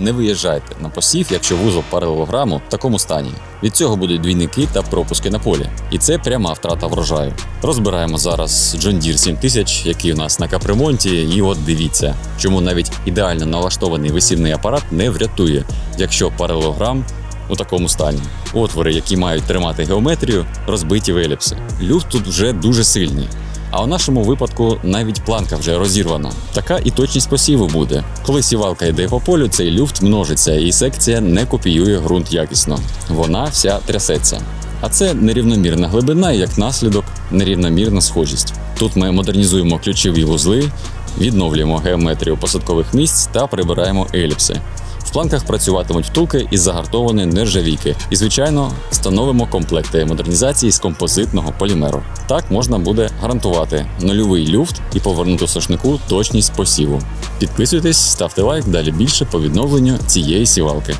не виїжджайте на посів, якщо вузол паралелограму в такому стані. Від цього будуть двійники та пропуски на полі. І це пряма втрата врожаю. Розбираємо зараз John Deere 7000, який у нас на капремонті, і от дивіться, чому навіть ідеально налаштований висівний апарат не врятує, якщо паралелограм у такому стані. Отвори, які мають тримати геометрію, розбиті в еліпси. Люфт тут вже дуже сильний. А у нашому випадку навіть планка вже розірвана. Така і точність посіву буде. Коли сівалка йде по полю, цей люфт множиться, і секція не копіює ґрунт якісно. Вона вся трясеться. А це нерівномірна глибина і як наслідок нерівномірна схожість. Тут ми модернізуємо ключові вузли, відновлюємо геометрію посадкових місць та прибираємо еліпси. В планках працюватимуть втулки із загартованої нержавійки. І, звичайно, встановимо комплекти модернізації з композитного полімеру. Так можна буде гарантувати нульовий люфт і повернути сошнику точність посіву. Підписуйтесь, ставте лайк, далі більше по відновленню цієї сівалки.